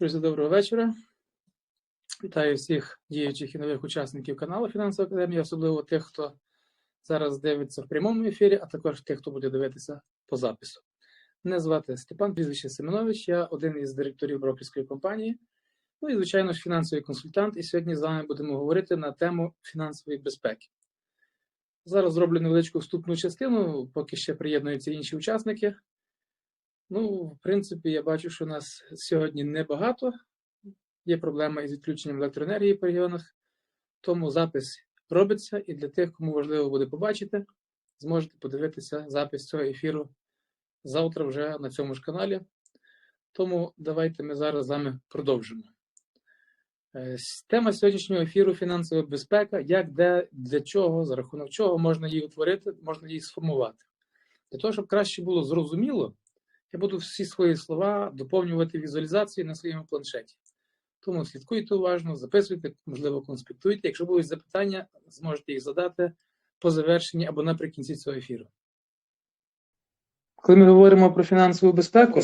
Друзі, доброго вечора. Вітаю всіх діючих і нових учасників каналу Фінансова Академія, особливо тих, хто зараз дивиться в прямому ефірі, а також тих, хто буде дивитися по запису. Мене звати Степан прізвище Семенович, я один із директорів брокерської компанії, ну і, звичайно ж, фінансовий консультант. І сьогодні з вами будемо говорити на тему фінансової безпеки. Зараз зроблю невеличку вступну частину, поки ще приєднуються інші учасники. Ну, в принципі, я бачу, що у нас сьогодні небагато. Є проблема із відключенням електроенергії по регіонах, тому запис робиться, і для тих, кому важливо буде побачити, зможете подивитися запис цього ефіру завтра вже на цьому ж каналі. Тому давайте ми зараз з вами продовжимо. Е, Тема сьогоднішнього ефіру фінансова безпека, як, де, для чого, за рахунок чого можна її утворити, можна її сформувати. Для того, щоб краще було зрозуміло, я буду всі свої слова доповнювати візуалізацією на своєму планшеті. Тому слідкуйте уважно, записуйте, можливо, конспектуйте. Якщо будуть запитання, зможете їх задати по завершенні або наприкінці цього ефіру. Коли ми говоримо про фінансову безпеку,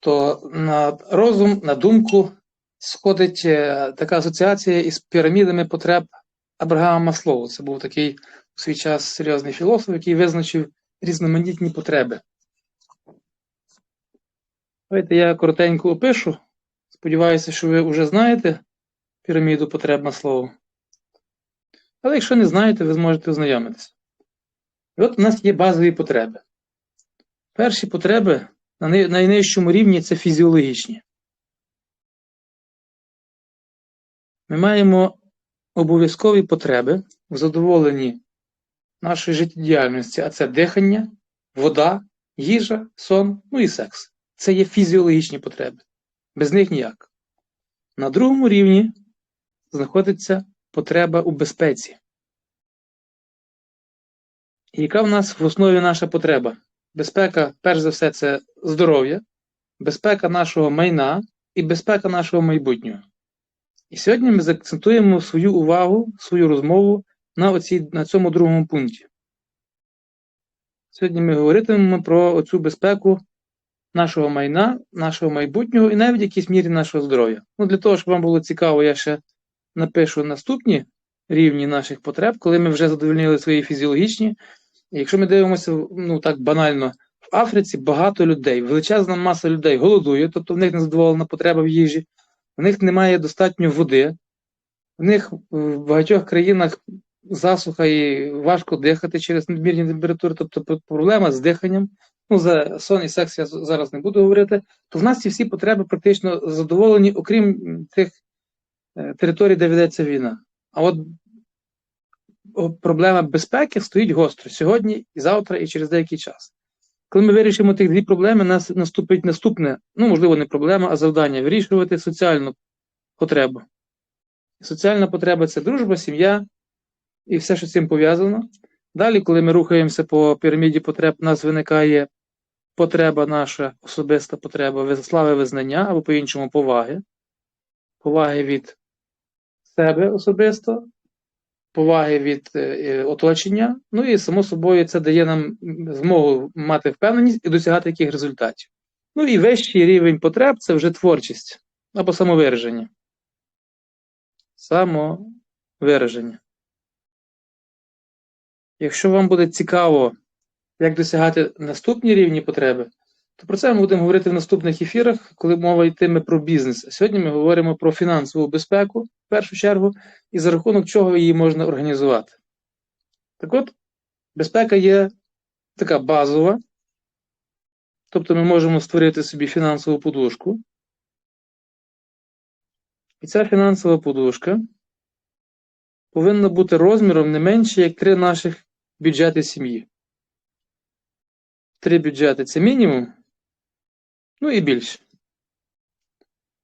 то на розум, на думку сходить е, така асоціація із пірамідами потреб Абрагама Маслоу. Це був такий у свій час серйозний філософ, який визначив різноманітні потреби. Давайте я коротенько опишу. Сподіваюся, що ви вже знаєте піраміду потреб Маслоу. Але якщо не знаєте, ви зможете ознайомитися. І от у нас є базові потреби. Перші потреби на найнижчому рівні це фізіологічні. Ми маємо обов'язкові потреби в задоволенні нашої життєдіяльності, а це дихання, вода, їжа, сон, ну і секс. Це є фізіологічні потреби. Без них ніяк. На другому рівні знаходиться потреба у безпеці. Яка в нас в основі наша потреба? Безпека, перш за все, це здоров'я, безпека нашого майна і безпека нашого майбутнього. І сьогодні ми заакцентуємо свою увагу, свою розмову на, оцій, на цьому другому пункті. Сьогодні ми говоритимемо про оцю безпеку нашого майна, нашого майбутнього і навіть в якійсь мірі нашого здоров'я. Ну, для того, щоб вам було цікаво, я ще напишу наступні рівні наших потреб, коли ми вже задовольнили свої фізіологічні. Якщо ми дивимося, ну так банально, в Африці багато людей, величезна маса людей голодує, тобто в них не задоволена потреба в їжі, в них немає достатньо води, в них в багатьох країнах засуха і важко дихати через надмірні температури, тобто проблема з диханням. Ну, за сон і секс я зараз не буду говорити, то в нас ці всі потреби практично задоволені, окрім тих е, територій, де ведеться війна. А от проблема безпеки стоїть гостро сьогодні, і завтра, і через деякий час. Коли ми вирішимо тих дві проблеми, нас наступить наступне, ну, можливо, не проблема, а завдання вирішувати соціальну потребу. Соціальна потреба це дружба, сім'я і все, що з цим пов'язано. Далі, коли ми рухаємося по піраміді потреб, у нас виникає потреба наша, особиста потреба слави визнання або по-іншому поваги. Поваги від себе особисто, поваги від е, оточення. Ну і само собою це дає нам змогу мати впевненість і досягати яких результатів. Ну і вищий рівень потреб це вже творчість або самовираження. Самовираження. Якщо вам буде цікаво, як досягати наступні рівні потреби, то про це ми будемо говорити в наступних ефірах, коли мова йтиме про бізнес. А Сьогодні ми говоримо про фінансову безпеку в першу чергу, і за рахунок чого її можна організувати. Так от, безпека є така базова, тобто ми можемо створити собі фінансову подушку. І ця фінансова подушка повинна бути розміром не менше, як три наших бюджети сім'ї. Три бюджети це мінімум, ну і більше.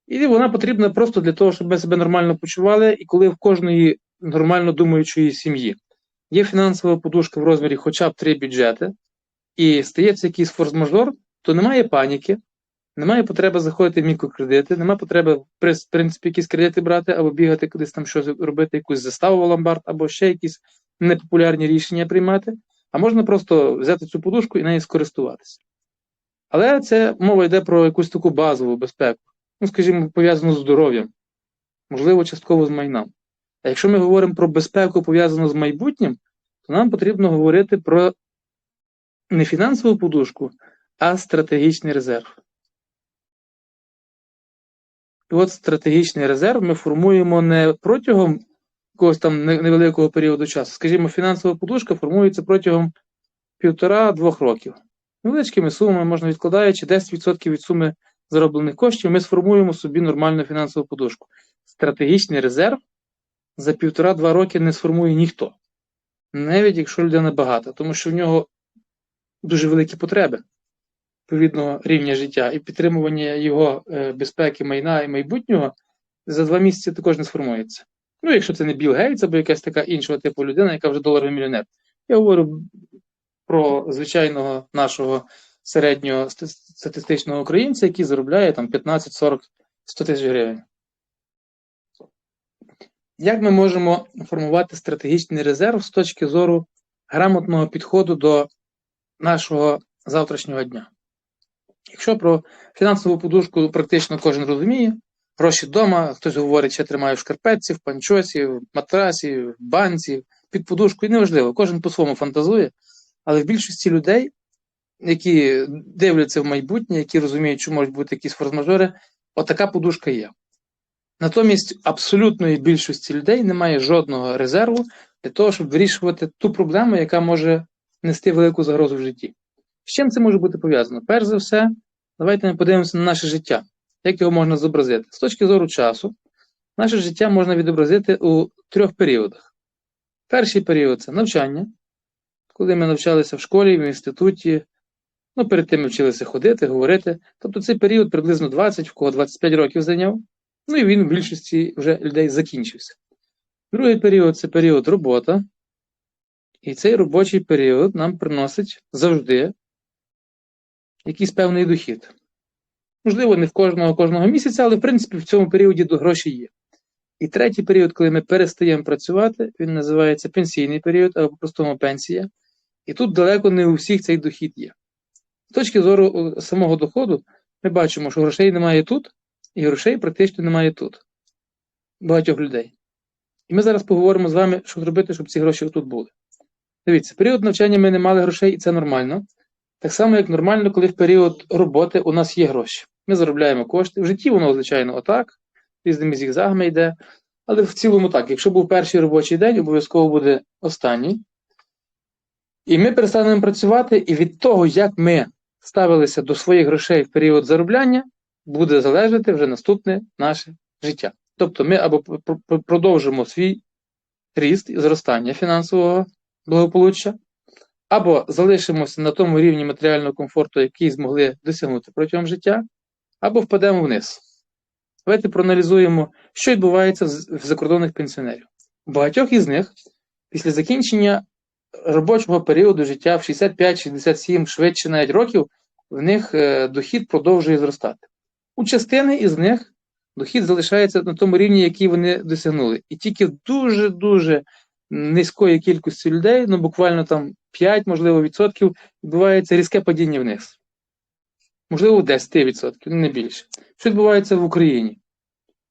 І вона потрібна просто для того, щоб ми себе нормально почували, і коли в кожної нормально думаючої сім'ї є фінансова подушка в розмірі хоча б три бюджети, і стається якийсь форс-мажор, то немає паніки, немає потреби заходити в мікрокредити, немає потреби, в принципі, якісь кредити брати або бігати кудись там щось робити, якусь заставу в ломбард, або ще якісь непопулярні рішення приймати. А можна просто взяти цю подушку і нею скористуватися. Але це мова йде про якусь таку базову безпеку. ну, скажімо, пов'язано з здоров'ям, можливо, частково з майном. А якщо ми говоримо про безпеку, пов'язану з майбутнім, то нам потрібно говорити про не фінансову подушку, а стратегічний резерв. І от стратегічний резерв ми формуємо не протягом якогось там невеликого періоду часу. Скажімо, фінансова подушка формується протягом півтора-двох років. Невеличкими сумами, можна відкладаючи 10% від суми зароблених коштів, ми сформуємо собі нормальну фінансову подушку. Стратегічний резерв за півтора-два роки не сформує ніхто. Навіть якщо людина багата, тому що в нього дуже великі потреби відповідного рівня життя і підтримування його е, безпеки, майна і майбутнього за два місяці також не сформується. Ну, якщо це не Білл Гейтс або якась така іншого типу людина, яка вже доларовий мільйонер. Я говорю про звичайного нашого середнього статистичного українця, який заробляє там 15, 40, 100 тисяч гривень. Як ми можемо формувати стратегічний резерв з точки зору грамотного підходу до нашого завтрашнього дня? Якщо про фінансову подушку практично кожен розуміє, гроші вдома, хтось говорить, що тримає в шкарпетці, в панчосі, в матрасі, в банці, під подушкою, неважливо, кожен по-своєму фантазує, але в більшості людей, які дивляться в майбутнє, які розуміють, що можуть бути якісь форс-мажори, отака подушка є. Натомість абсолютної більшості людей немає жодного резерву для того, щоб вирішувати ту проблему, яка може нести велику загрозу в житті. З чим це може бути пов'язано? Перш за все, давайте ми подивимося на наше життя. Як його можна зобразити? З точки зору часу, наше життя можна відобразити у трьох періодах. Перший період це навчання, коли ми навчалися в школі, в інституті, ну, перед тим ми вчилися ходити, говорити. Тобто цей період приблизно 20, в кого 25 років зайняв. Ну і він у більшості вже людей закінчився. Другий період це період робота. І цей робочий період нам приносить завжди якийсь певний дохід. Можливо, не в кожного кожного місяця, але в принципі в цьому періоді гроші є. І третій період, коли ми перестаємо працювати, він називається пенсійний період або по-простому пенсія. І тут далеко не у всіх цей дохід є. З точки зору самого доходу, ми бачимо, що грошей немає тут, і грошей практично немає тут. Багатьох людей. І ми зараз поговоримо з вами, що зробити, щоб ці гроші тут були. Дивіться, період навчання ми не мали грошей, і це нормально. Так само, як нормально, коли в період роботи у нас є гроші. Ми заробляємо кошти. В житті воно, звичайно, отак, різними зігзагами йде. Але в цілому так, якщо був перший робочий день, обов'язково буде останній. І ми перестанемо працювати, і від того, як ми ставилися до своїх грошей в період заробляння, буде залежати вже наступне наше життя. Тобто ми або пр- пр- продовжимо свій ріст і зростання фінансового благополуччя, або залишимося на тому рівні матеріального комфорту, який змогли досягнути протягом життя, або впадемо вниз. Давайте проаналізуємо, що відбувається в закордонних пенсіонерів. У багатьох із них після закінчення робочого періоду життя в 65-67, швидше навіть років, в них е, дохід продовжує зростати. У частини із них дохід залишається на тому рівні, який вони досягнули. І тільки дуже-дуже низької кількості людей, ну буквально там 5, можливо, відсотків, відбувається різке падіння вниз. Можливо, 10%, ну, не більше. Що відбувається в Україні?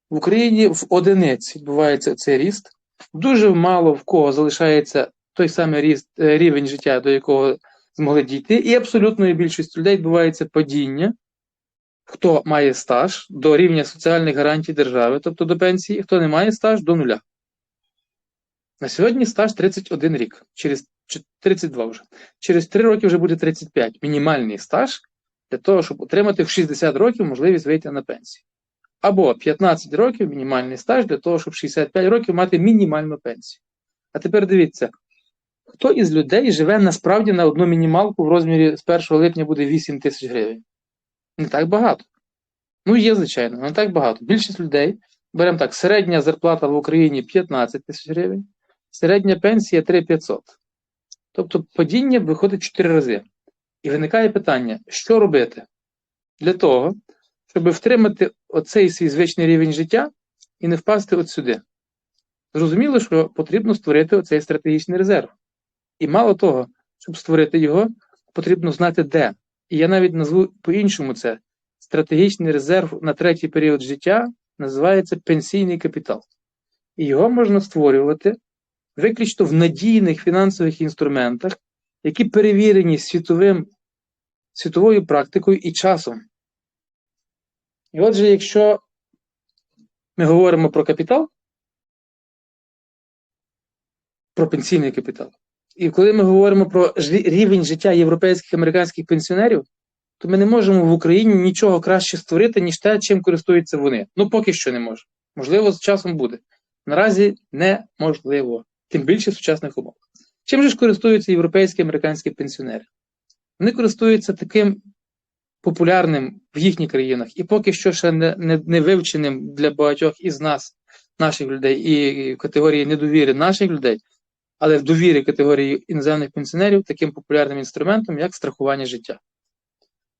В Україні в одиниць відбувається цей ріст. Дуже мало в кого залишається той самий ріст, е, рівень життя, до якого змогли дійти, і абсолютної більшості людей відбувається падіння, хто має стаж до рівня соціальних гарантій держави, тобто до пенсії, хто не має стаж до нуля. На сьогодні стаж 31 рік, через 32 вже. Через 3 роки вже буде 35. Мінімальний стаж для того, щоб отримати в 60 років можливість вийти на пенсію. Або 15 років мінімальний стаж для того, щоб 65 років мати мінімальну пенсію. А тепер дивіться, хто із людей живе насправді на одну мінімалку в розмірі з 1 липня буде 8 тисяч гривень? Не так багато. Ну, є, звичайно, не так багато. Більшість людей, беремо так, середня зарплата в Україні 15 тисяч гривень, середня пенсія 3500. Тобто падіння виходить 4 рази. І виникає питання, що робити для того, щоб втримати оцей свій звичний рівень життя і не впасти от сюди. Зрозуміло, що потрібно створити оцей стратегічний резерв. І мало того, щоб створити його, потрібно знати де. І я навіть назву по-іншому це. стратегічний резерв на третій період життя називається пенсійний капітал. І його можна створювати виключно в надійних фінансових інструментах, які перевірені світовим, світовою практикою і часом. І отже, якщо ми говоримо про капітал, про пенсійний капітал, і коли ми говоримо про рівень життя європейських американських пенсіонерів, то ми не можемо в Україні нічого краще створити, ніж те, чим користуються вони. Ну, поки що не можемо. Можливо, з часом буде. Наразі неможливо, тим більше в сучасних умовах. Чим же ж користуються європейські і американські пенсіонери? Вони користуються таким популярним в їхніх країнах і поки що ще не, не, не вивченим для багатьох із нас, наших людей, і категорії недовіри наших людей, але в довірі категорії іноземних пенсіонерів таким популярним інструментом, як страхування життя.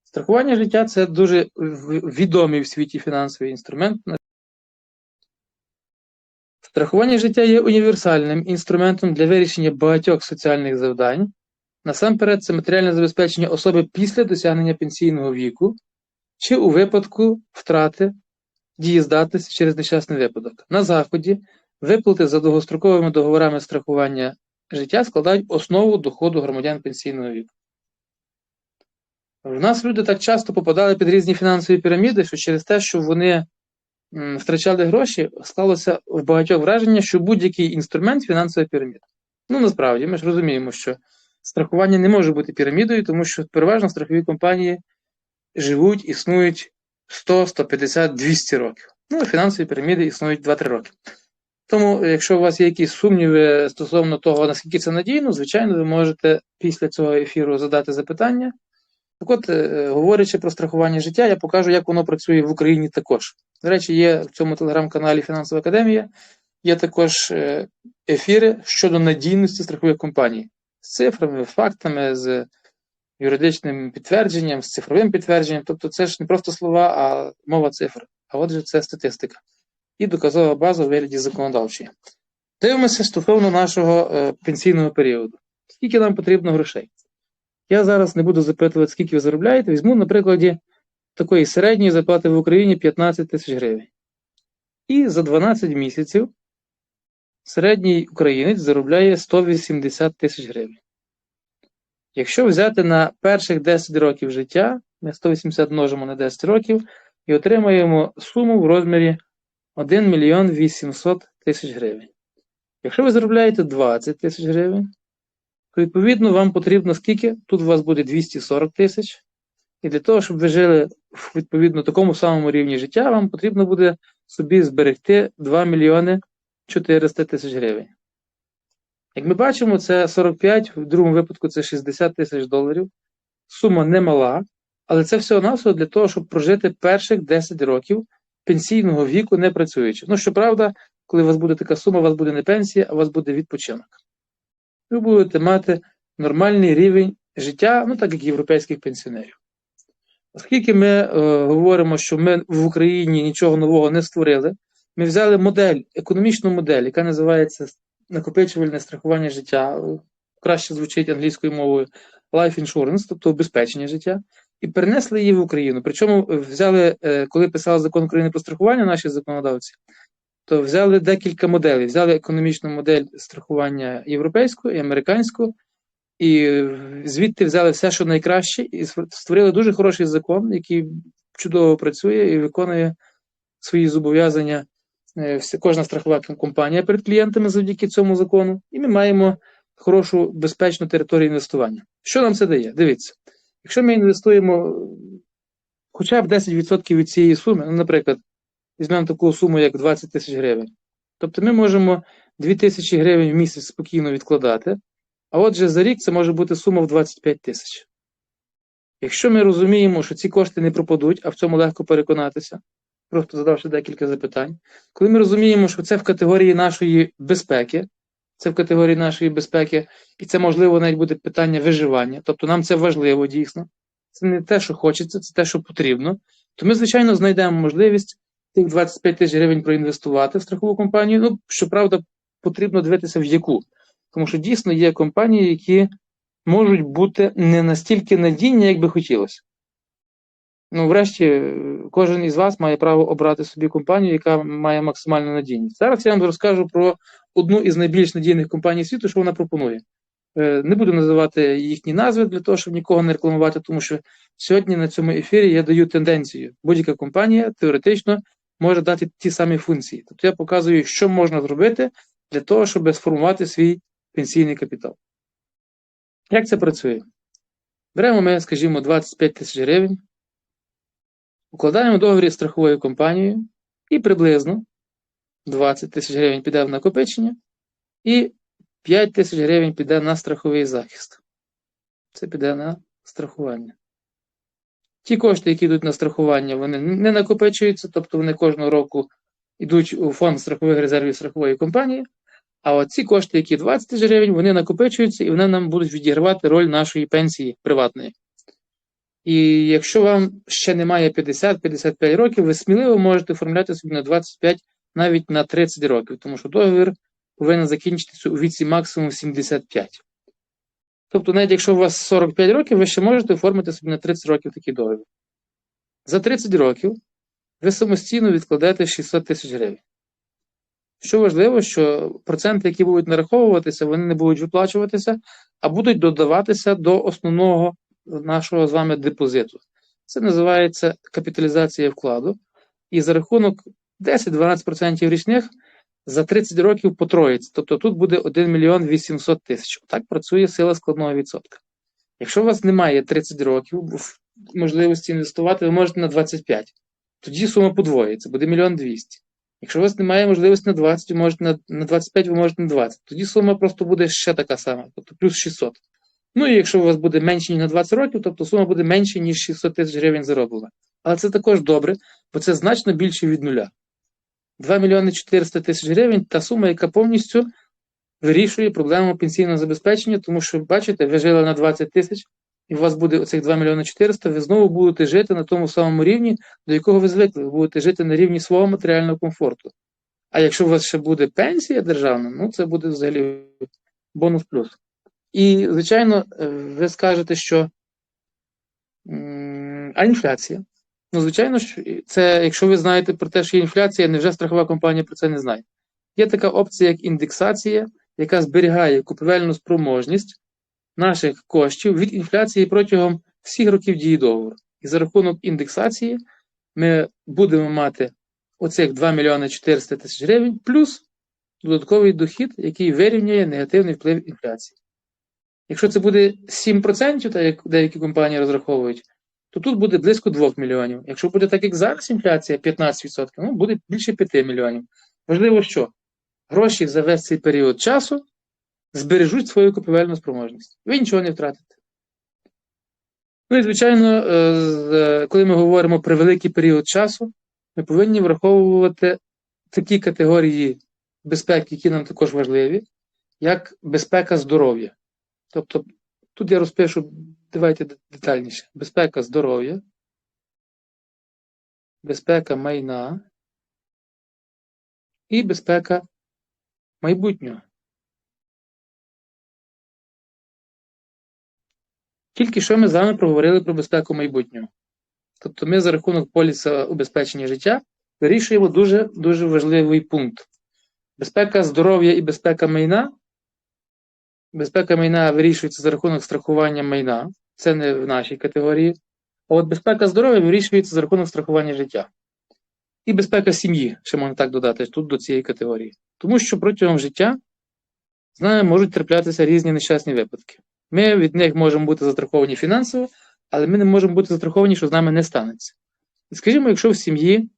Страхування життя це дуже відомий в світі фінансовий інструмент. Страхування життя є універсальним інструментом для вирішення багатьох соціальних завдань. Насамперед, це матеріальне забезпечення особи після досягнення пенсійного віку чи у випадку втрати дієздатності через нещасний випадок. На Заході виплати за довгостроковими договорами страхування життя складають основу доходу громадян пенсійного віку. В нас люди так часто попадали під різні фінансові піраміди, що через те, що вони втрачали гроші, склалося в багатьох враження, що будь-який інструмент фінансова піраміда. Ну, насправді, ми ж розуміємо, що страхування не може бути пірамідою, тому що переважно страхові компанії живуть, існують 100, 150, 200 років. Ну, фінансові піраміди існують 2-3 роки. Тому, якщо у вас є якісь сумніви стосовно того, наскільки це надійно, звичайно, ви можете після цього ефіру задати запитання. Так от, е, говорячи про страхування життя, я покажу, як воно працює в Україні також. До речі, є в цьому телеграм-каналі Фінансова Академія, є також е, ефіри щодо надійності страхових компаній з цифрами, фактами, з юридичним підтвердженням, з цифровим підтвердженням. Тобто це ж не просто слова, а мова цифр. А отже, це статистика. І доказова база у вигляді законодавчої. Дивимося стосовно нашого е, пенсійного періоду. Скільки нам потрібно грошей? Я зараз не буду запитувати, скільки ви заробляєте. Візьму, на прикладі такої середньої зарплати в Україні 15 тисяч гривень. І за 12 місяців середній українець заробляє 180 тисяч гривень. Якщо взяти на перших 10 років життя, ми 180 множимо на 10 років і отримаємо суму в розмірі 1 мільйон 800 тисяч гривень. Якщо ви заробляєте 20 тисяч гривень, то відповідно вам потрібно скільки? Тут у вас буде 240 тисяч. І для того, щоб ви жили в відповідно такому самому рівні життя, вам потрібно буде собі зберегти 2 мільйони 400 тисяч гривень. Як ми бачимо, це 45, в другому випадку це 60 тисяч доларів. Сума немала, але це всього-навсього для того, щоб прожити перших 10 років пенсійного віку не працюючи. Ну, щоправда, коли у вас буде така сума, у вас буде не пенсія, а у вас буде відпочинок. Ви будете мати нормальний рівень життя, ну так як європейських пенсіонерів. Оскільки ми е, говоримо, що ми в Україні нічого нового не створили, ми взяли модель, економічну модель, яка називається накопичувальне страхування життя, краще звучить англійською мовою life insurance, тобто обезпечення життя, і перенесли її в Україну. Причому взяли, е, коли писали закон України про страхування, наші законодавці, то взяли декілька моделей. Взяли економічну модель страхування європейську і американську, і звідти взяли все, що найкраще, і створили дуже хороший закон, який чудово працює і виконує свої зобов'язання. е, Кожна страхова компанія перед клієнтами завдяки цьому закону, і ми маємо хорошу безпечну територію інвестування. Що нам це дає? Дивіться, якщо ми інвестуємо хоча б 10% від цієї суми, ну, наприклад, візьмемо таку суму, як 20 тисяч гривень. Тобто ми можемо 2 тисячі гривень в місяць спокійно відкладати, а отже, за рік це може бути сума в 25 тисяч. Якщо ми розуміємо, що ці кошти не пропадуть, а в цьому легко переконатися, просто задавши декілька запитань, коли ми розуміємо, що це в категорії нашої безпеки, це в категорії нашої безпеки, і це можливо навіть буде питання виживання, тобто нам це важливо дійсно, це не те, що хочеться, це те, що потрібно, то ми, звичайно, знайдемо можливість тих 25 тисяч гривень проінвестувати в страхову компанію. Ну, щоправда, потрібно дивитися в яку. Тому що дійсно є компанії, які можуть бути не настільки надійні, як би хотілося. Ну, врешті, е, кожен із вас має право обрати собі компанію, яка має максимальну надійність. Зараз я вам розкажу про одну із найбільш надійних компаній світу, що вона пропонує. Е, Не буду називати їхні назви для того, щоб нікого не рекламувати, тому що сьогодні на цьому ефірі я даю тенденцію. Будь-яка компанія теоретично може дати ті самі функції. Тобто я показую, що можна зробити для того, щоб сформувати свій пенсійний капітал. Як це працює? Беремо ми, скажімо, 25 тисяч гривень, укладаємо договір з страховою компанією і приблизно 20 тисяч гривень піде в накопичення, і 5 тисяч гривень піде на страховий захист. Це піде на страхування. Ті кошти, які йдуть на страхування, вони не накопичуються, тобто вони кожного року йдуть у фонд страхових резервів страхової компанії. А от ці кошти, які 20 тисяч гривень, вони накопичуються і вони нам будуть відігравати роль нашої пенсії приватної. І якщо вам ще немає 50-55 років, ви сміливо можете оформляти собі на 25, навіть на 30 років, тому що договір повинен закінчитися у віці максимум 75. Тобто, навіть якщо у вас 45 років, ви ще можете оформити собі на 30 років такий договір. За 30 років ви самостійно відкладете 600 тисяч гривень. Що важливо, що проценти, які будуть нараховуватися, вони не будуть виплачуватися, а будуть додаватися до основного нашого з вами депозиту. Це називається капіталізація вкладу. І за рахунок 10-12% річних за 30 років потроїться. Тобто тут буде 1 мільйон 800 тисяч. Так працює сила складного відсотка. Якщо у вас немає 30 років можливості інвестувати, ви можете на 25. Тоді сума подвоїться, буде 1 мільйон 200. Якщо у вас немає можливості на 20, ви можете на, на 25, ви можете на 20. Тоді сума просто буде ще така сама, тобто плюс 600. Ну і якщо у вас буде менше, ніж на 20 років, тобто сума буде менше, ніж 600 тисяч гривень зароблена. Але це також добре, бо це значно більше від нуля. 2 мільйони 400 тисяч гривень та сума, яка повністю вирішує проблему пенсійного забезпечення, тому що, бачите, ви жили на 20 тисяч, і у вас буде оцих 2 мільйони 400, ви знову будете жити на тому самому рівні, до якого ви звикли. Ви будете жити на рівні свого матеріального комфорту. А якщо у вас ще буде пенсія державна, ну це буде взагалі бонус плюс. І, звичайно, е, ви скажете, що а інфляція. Ну, звичайно, це, якщо ви знаєте про те, що є інфляція, невже страхова компанія про це не знає. Є така опція, як індексація, яка зберігає купівельну спроможність наших коштів від інфляції протягом всіх років дії договору. І за рахунок індексації ми будемо мати оцих 2 мільйони 400 тисяч гривень плюс додатковий дохід, який вирівняє негативний вплив інфляції. Якщо це буде 7%, так як деякі компанії розраховують, то тут буде близько 2 мільйонів. Якщо буде так, як зараз інфляція 15%, ну буде більше 5 мільйонів. Важливо, що гроші за весь цей період часу збережуть свою купівельну спроможність. Ви нічого не втратите. Ну і, звичайно, коли ми говоримо про великий період часу, ми повинні враховувати такі категорії безпеки, які нам також важливі, як безпека здоров'я. Тобто, тут я розпишу, давайте детальніше: безпека здоров'я, безпека майна і безпека майбутнього. Тільки що ми з вами проговорили про безпеку майбутнього. Тобто ми за рахунок поліса убезпечення життя вирішуємо дуже дуже важливий пункт. Безпека здоров'я і безпека майна. Безпека майна вирішується за рахунок страхування майна, це не в нашій категорії. А от безпека здоров'я вирішується за рахунок страхування життя. І безпека сім'ї, ще можна так додати, тут до цієї категорії. Тому що протягом життя з нами можуть траплятися різні нещасні випадки. Ми від них можемо бути застраховані фінансово, але ми не можемо бути застраховані, що з нами не станеться. І скажімо, якщо в сім'ї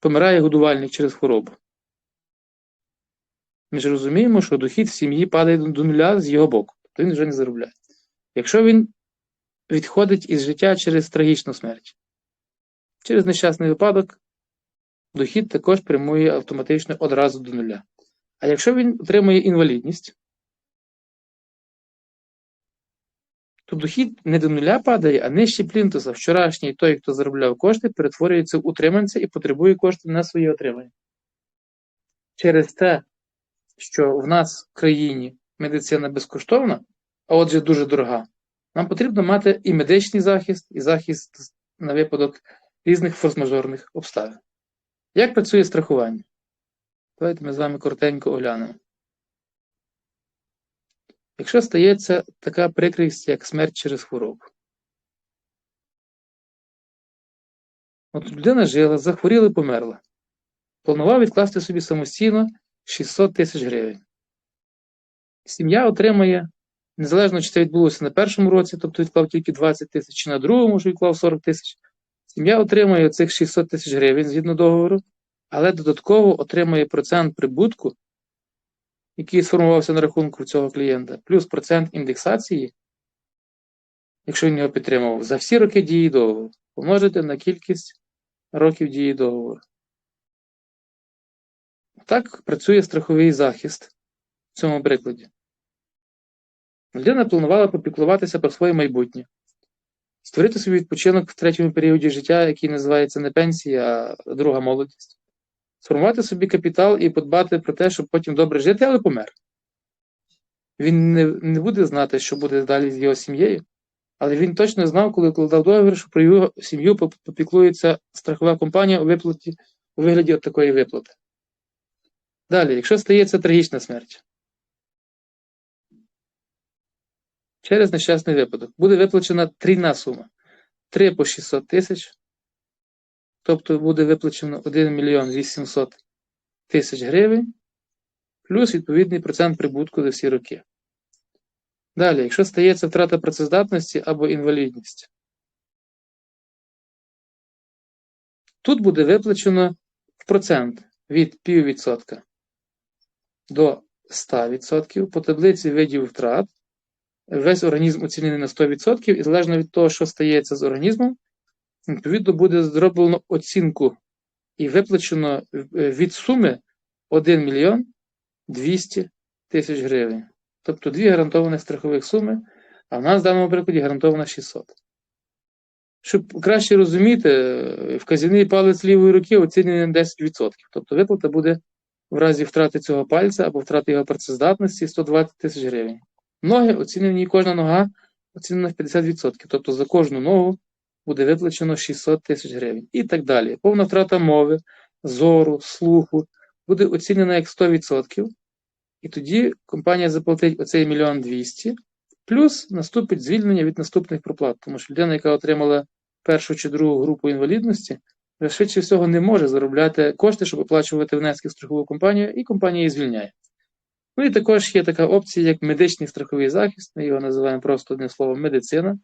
помирає годувальник через хворобу, ми ж розуміємо, що дохід в сім'ї падає до нуля з його боку, тобто він вже не заробляє. Якщо він відходить із життя через трагічну смерть, через нещасний випадок, дохід також прямує автоматично одразу до нуля. А якщо він отримує інвалідність, то дохід не до нуля падає, а нижче плінтуса. Вчорашній той, хто заробляв кошти, перетворюється в утриманця і потребує коштів на своє отримання. Через те, що в нас в країні медицина безкоштовна, а отже, дуже дорога, нам потрібно мати і медичний захист, і захист на випадок різних форс-мажорних обставин. Як працює страхування? Давайте ми з вами коротенько оглянемо. Якщо стається така прикрість, як смерть через хворобу. От людина жила, захворіла і померла. Планував відкласти собі самостійно 600 тисяч гривень. Сім'я отримає, незалежно чи це відбулося на першому році, тобто відклав тільки 20 тисяч, чи на другому, що відклав 40 тисяч. Сім'я отримає цих 600 тисяч гривень згідно договору, але додатково отримає процент прибутку, який сформувався на рахунку цього клієнта, плюс процент індексації, якщо він його підтримував, за всі роки дії договору, помножити на кількість років дії договору. Так працює страховий захист в цьому прикладі. Людина планувала попіклуватися про своє майбутнє, створити собі відпочинок в третьому періоді життя, який називається не пенсія, а друга молодість, сформувати собі капітал і подбати про те, щоб потім добре жити, але помер. Він не, не буде знати, що буде далі з його сім'єю, але він точно знав, коли укладав договір, що про його сім'ю попіклується страхова компанія у виплаті у вигляді от такої виплати. Далі, якщо стається трагічна смерть, через нещасний випадок буде виплачена трійна сума 3 по 600 тисяч, тобто буде виплачено 1 мільйон 800 тисяч гривень, плюс відповідний процент прибутку за всі роки. Далі, якщо стається втрата працездатності або інвалідність, тут буде виплачено процент від піввідсотка до 100% по таблиці видів втрат. Весь організм оцінений на 100%, і залежно від того, що стається з організмом, відповідно буде зроблено оцінку і виплачено е, від суми 1 мільйон 200 тисяч гривень. Тобто дві гарантованих страхових суми, а в нас в даному прикладі гарантовано 600. Щоб краще розуміти, е, вказівний палець лівої руки оцінений на 10%. Тобто виплата буде в разі втрати цього пальця або втрати його працездатності 120 тисяч гривень. Ноги оцінені, кожна нога оцінена в 50%. Тобто за кожну ногу буде виплачено 600 тисяч гривень. І так далі. Повна втрата мови, зору, слуху буде оцінена як 100%. І тоді компанія заплатить оцей мільйон 200, плюс наступить звільнення від наступних проплат. Тому що людина, яка отримала першу чи другу групу інвалідності, швидше всього не може заробляти кошти, щоб оплачувати внески в страхову компанію, і компанія її звільняє. Ну і також є така опція, як медичний страховий захист, ми його називаємо просто одним словом медицина.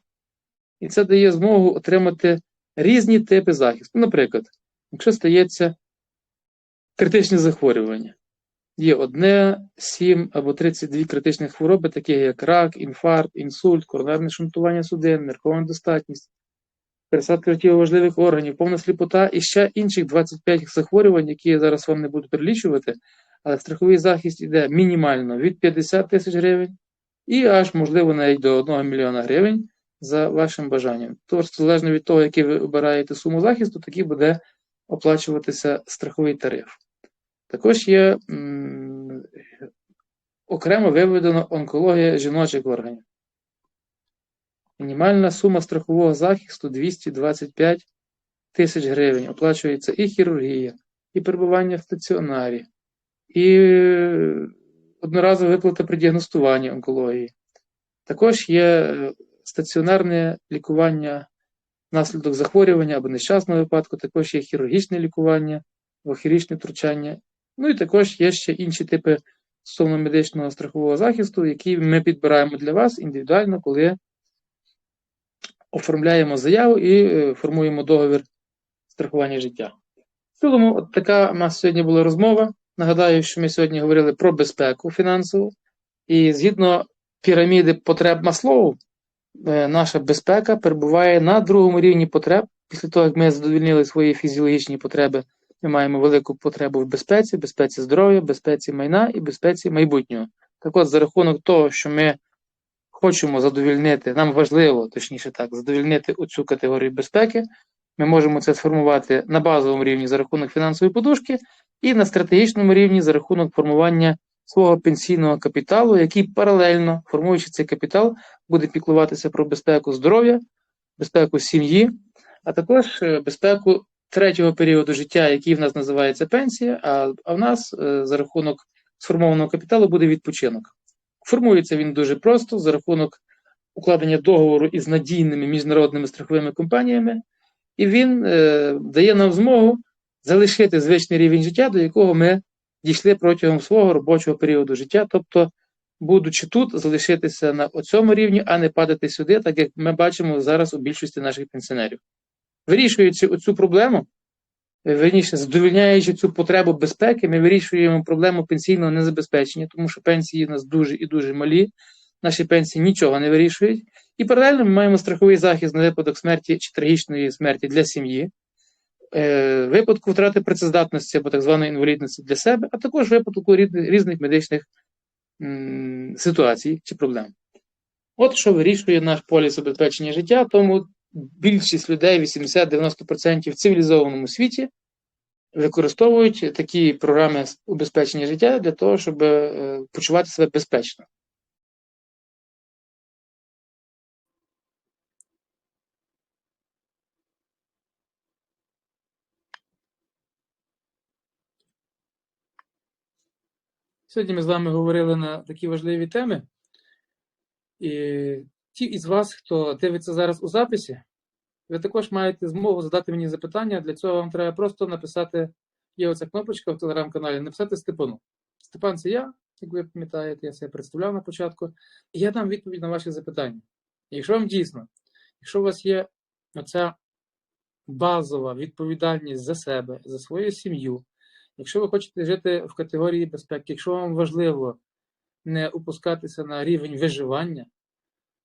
І це дає змогу отримати різні типи захисту. Наприклад, якщо стається критичне захворювання, є одне, сім або 32 критичні хвороби, такі як рак, інфаркт, інсульт, коронарне шунтування судин, ниркова недостатність, пересадка важливих органів, повна сліпота і ще інших 25 захворювань, які я зараз вам не буду перелічувати, страховий захист йде мінімально від 50 тисяч гривень і аж, можливо, навіть до 1 мільйона гривень за вашим бажанням. Тож, залежно від того, який ви обираєте суму захисту, такий буде оплачуватися страховий тариф. Також є м, окремо виведено онкологія жіночих органів. Мінімальна сума страхового захисту 225 тисяч гривень. Оплачується і хірургія, і перебування в стаціонарі, і одноразова виплата при діагностуванні онкології. Також є е, стаціонарне лікування внаслідок захворювання або нещасного випадку, також є хірургічне лікування, або хірургічне втручання. Ну і також є ще інші типи стосовно медичного страхового захисту, які ми підбираємо для вас індивідуально, коли оформляємо заяву і е, формуємо договір страхування життя. В цілому, от така у нас сьогодні була розмова. Нагадаю, що ми сьогодні говорили про безпеку фінансову, і згідно піраміди потреб Маслоу, е, наша безпека перебуває на другому рівні потреб. Після того, як ми задовільнили свої фізіологічні потреби, ми маємо велику потребу в безпеці, безпеці здоров'я, безпеці майна і безпеці майбутнього. Так от, за рахунок того, що ми хочемо задовільнити, нам важливо, точніше так, задовільнити оцю категорію безпеки, ми можемо це сформувати на базовому рівні за рахунок фінансової подушки і на стратегічному рівні за рахунок формування свого пенсійного капіталу, який паралельно, формуючи цей капітал, буде піклуватися про безпеку здоров'я, безпеку сім'ї, а також е, безпеку третього періоду життя, який в нас називається пенсія, а, а в нас е, за рахунок сформованого капіталу буде відпочинок. Формується він дуже просто за рахунок укладення договору із надійними міжнародними страховими компаніями, і він е, дає нам змогу залишити звичний рівень життя, до якого ми дійшли протягом свого робочого періоду життя, тобто, будучи тут, залишитися на цьому рівні, а не падати сюди, так як ми бачимо зараз у більшості наших пенсіонерів. Вирішуючи цю проблему, верніше, задовільняючи цю потребу безпеки, ми вирішуємо проблему пенсійного незабезпечення, тому що пенсії у нас дуже і дуже малі. Наші пенсії нічого не вирішують. І паралельно ми маємо страховий захист на випадок смерті чи трагічної смерті для сім'ї, випадку втрати працездатності або так званої інвалідності для себе, а також випадку різних медичних ситуацій чи проблем. От що вирішує наш поліс забезпечення життя, тому більшість людей, 80-90% в цивілізованому світі, використовують такі програми убезпечення життя для того, щоб е, почувати себе безпечно. Сьогодні ми з вами говорили на такі важливі теми. І ті із вас, хто дивиться зараз у записі, ви також маєте змогу задати мені запитання. Для цього вам треба просто написати, є оця кнопочка в телеграм-каналі, написати Степану. Степан, це я, як ви пам'ятаєте, я себе представляв на початку, і я дам відповідь на ваші запитання. Якщо вам дійсно, якщо у вас є оця базова відповідальність за себе, за свою сім'ю, якщо ви хочете жити в категорії безпеки, якщо вам важливо не опускатися на рівень виживання,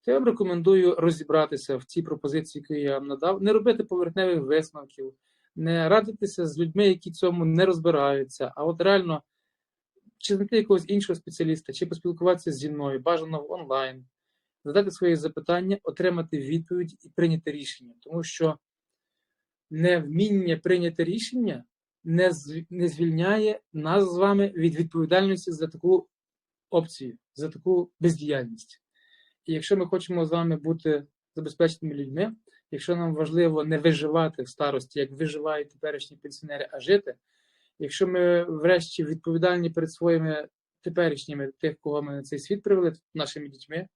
то я вам рекомендую розібратися в цій пропозиції, яку я вам надав, не робити поверхневих висновків, не радитися з людьми, які цьому не розбираються, а от реально чи знайти якогось іншого спеціаліста, чи поспілкуватися зі мною, бажано в онлайн, задати свої запитання, отримати відповідь і прийняти рішення. Тому що невміння прийняти рішення не не звільняє нас з вами від відповідальності за таку опцію, за таку бездіяльність. І якщо ми хочемо з вами бути забезпеченими людьми, якщо нам важливо не виживати в старості, як виживають теперішні пенсіонери, а жити, якщо ми, врешті, відповідальні перед своїми теперішніми тих, кого ми на цей світ привели, нашими дітьми,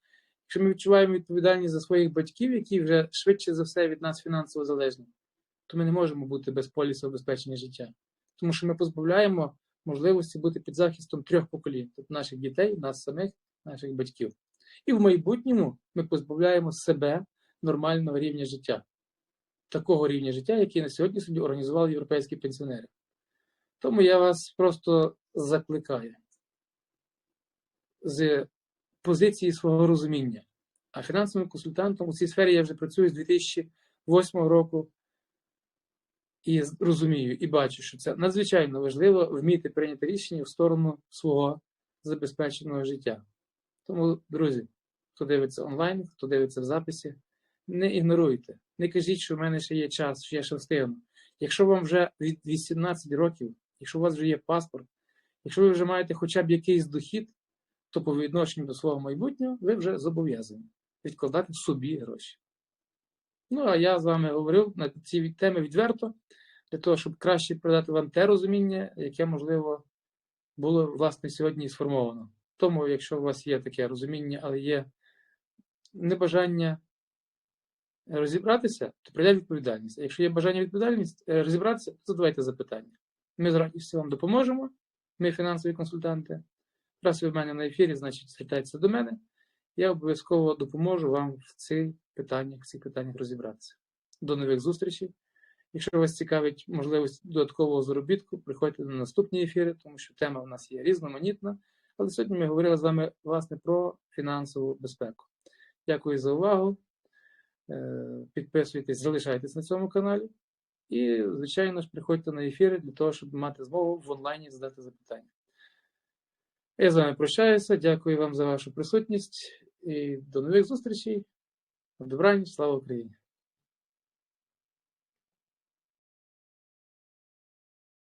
якщо ми відчуваємо відповідальність за своїх батьків, які вже швидше за все від нас фінансово залежні, то ми не можемо бути без полісу обезпечення життя. Тому що ми позбавляємо можливості бути під захистом трьох поколінь, тобто наших дітей, нас самих, наших батьків. І в майбутньому ми позбавляємо себе нормального рівня життя, такого рівня життя, який на сьогодні собі організували європейські пенсіонери. Тому я вас просто закликаю з позиції свого розуміння. А фінансовим консультантом у цій сфері я вже працюю з 2008 року і розумію, і бачу, що це надзвичайно важливо вміти прийняти рішення в сторону свого забезпеченого життя. Тому, друзі, хто дивиться онлайн, хто дивиться в записі, не ігноруйте. Не кажіть, що в мене ще є час, що я ще встигну. Якщо вам вже від 18 років, якщо у вас вже є паспорт, якщо ви вже маєте хоча б якийсь дохід, то по відношенню до свого майбутнього ви вже зобов'язані відкладати собі гроші. Ну, а я з вами говорив на ці теми відверто, для того, щоб краще передати вам те розуміння, яке, можливо, було власне сьогодні сформовано. Тому, якщо у вас є таке розуміння, але є небажання розібратися, то прийде відповідальність. А якщо є бажання відповідальність е, розібратися, то задавайте запитання. Ми з радістю вам допоможемо. Ми фінансові консультанти. Раз ви в мене на ефірі, значить, звертайтеся до мене. Я обов'язково допоможу вам в цих питаннях, в цих питаннях розібратися. До нових зустрічей. Якщо вас цікавить можливість додаткового заробітку, приходьте на наступні ефіри, тому що тема в нас є різноманітна. Але сьогодні ми говорили з вами власне про фінансову безпеку. Дякую за увагу. Е, підписуйтесь, залишайтесь на цьому каналі. І, звичайно ж, приходьте на ефіри для того, щоб мати змогу в онлайні задати запитання. Я з вами прощаюся. Дякую вам за вашу присутність і до нових зустрічей. Добраніч, слава Україні!